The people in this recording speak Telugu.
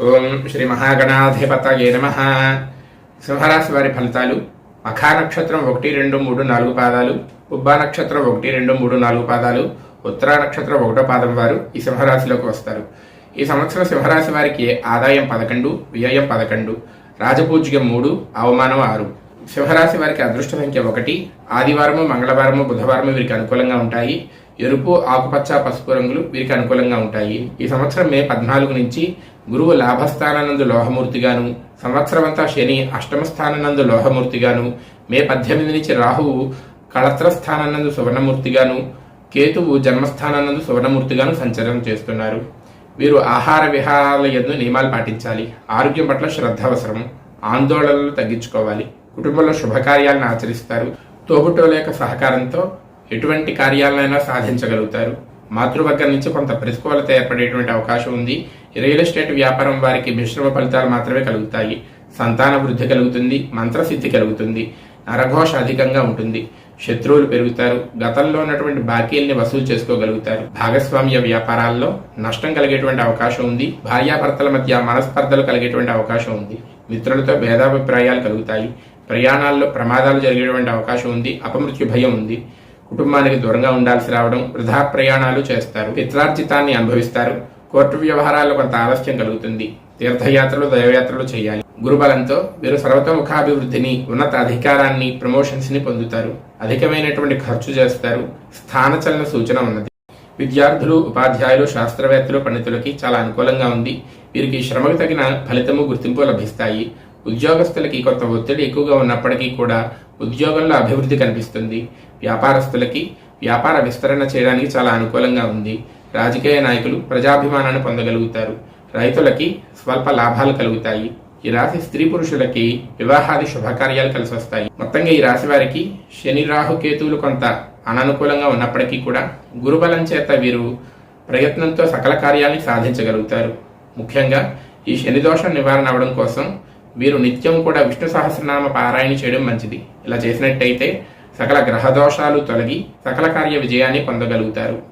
ఓం శ్రీ మహాగణాధిపతయే నమ. సింహరాశి వారి ఫలితాలు మఖా నక్షత్రం ఒకటి రెండు మూడు నాలుగు పాదాలు ఉబ్బా నక్షత్రం ఒకటి రెండు మూడు నాలుగు పాదాలు ఉత్తరా నక్షత్రం ఒకటో పాదం వారు ఈ సింహరాశిలోకి వస్తారు. ఈ సంవత్సరం సింహరాశి వారికి ఆదాయం పదకొండు వ్యయం పదకొండు రాజపూజ్యం మూడు అవమానం ఆరు. సింహరాశి వారికి అదృష్ట సంఖ్య ఒకటి ఆదివారము మంగళవారము బుధవారము వీరికి అనుకూలంగా ఉంటాయి. ఎరుపు ఆకుపచ్చ పసుపు రంగులు వీరికి అనుకూలంగా ఉంటాయి. ఈ సంవత్సరం మే పద్నాలుగు నుంచి గురువు లాభస్థానానందు లోహమూర్తిగాను సంవత్సరమంతా శని అష్టమ స్థానానందు లోహమూర్తిగాను మే పద్దెనిమిది నుంచి రాహువు కళత్ర స్థానానందు సువర్ణమూర్తిగాను కేతువు జన్మస్థానానందు సువర్ణమూర్తిగాను సంచలనం చేస్తున్నారు. వీరు ఆహార విహారాల ఎందు నియమాలు పాటించాలి. ఆరోగ్యం పట్ల శ్రద్ధ అవసరం. ఆందోళనలు తగ్గించుకోవాలి. కుటుంబంలో శుభకార్యాలను ఆచరిస్తారు. తోబుట్టువుల యొక్క సహకారంతో ఎటువంటి కార్యాలనైనా సాధించగలుగుతారు? మాతృవర్గం నుంచి కొంత ప్రతికూలత ఏర్పడేటువంటి అవకాశం ఉంది. రియల్ ఎస్టేట్ వ్యాపారం వారికి మిశ్రమ ఫలితాలు మాత్రమే కలుగుతాయి. సంతాన వృద్ధి కలుగుతుంది మంత్రసిద్ధి కలుగుతుంది నరఘోష అధికంగా ఉంటుంది. శత్రువులు పెరుగుతారు గతంలో ఉన్నటువంటి బాకీల్ని వసూలు చేసుకోగలుగుతారు. భాగస్వామ్య వ్యాపారాల్లో నష్టం కలిగేటువంటి అవకాశం ఉంది. భార్యాభర్తల మధ్య మనస్పర్ధలు కలిగేటువంటి అవకాశం ఉంది. మిత్రులతో భేదాభిప్రాయాలు కలుగుతాయి. ప్రయాణాల్లో ప్రమాదాలు జరిగేటువంటి అవకాశం ఉంది. అపమృత్యు భయం ఉంది. కుటుంబానికి దూరంగా ఉండాల్సి రావడం వృధా ప్రయాణాలు చేస్తారు. పిత్రార్జితాన్ని అనుభవిస్తారు. కోర్టు వ్యవహారాల్లో కొంత ఆలస్యం కలుగుతుంది. తీర్థయాత్రలు దైవయాత్రలు చేయాలి. గురుబలంతో వీరు సర్వతోముఖాభివృద్ధిని ఉన్నత అధికారాన్ని ప్రమోషన్స్ని పొందుతారు. అధికమైనటువంటి ఖర్చు చేస్తారు. స్థానచలన సూచన ఉన్నది. విద్యార్థులు ఉపాధ్యాయులు శాస్త్రవేత్తలు పండితులకి చాలా అనుకూలంగా ఉంది. వీరికి శ్రమకు తగిన ఫలితము గుర్తింపు లభిస్తాయి. ఉద్యోగస్తులకి కొంత ఒత్తిడి ఎక్కువగా ఉన్నప్పటికీ కూడా ఉద్యోగంలో అభివృద్ధి కనిపిస్తుంది. వ్యాపారస్తులకి వ్యాపార విస్తరణ చేయడానికి చాలా అనుకూలంగా ఉంది. రాజకీయ నాయకులు ప్రజాభిమానాన్ని పొందగలుగుతారు. రైతులకి స్వల్ప లాభాలు కలుగుతాయి. ఈ రాశి స్త్రీ పురుషులకి వివాహాది శుభకార్యాలు కలిసి వస్తాయి మొత్తంగా ఈ రాశి వారికి శని రాహు కేతువులు కొంత అననుకూలంగా ఉన్నప్పటికీ కూడా గురుబలం చేత వీరు ప్రయత్నంతో సకల కార్యాన్ని సాధించగలుగుతారు. ముఖ్యంగా ఈ శని దోషం నివారణ అవడం కోసం వీరు నిత్యం కూడా విష్ణు సహస్రనామ పారాయణ చేయడం మంచిది. ఇలా చేసినట్టయితే సకల గ్రహ దోషాలు తొలగి సకల కార్య విజయాన్ని పొందగలుగుతారు.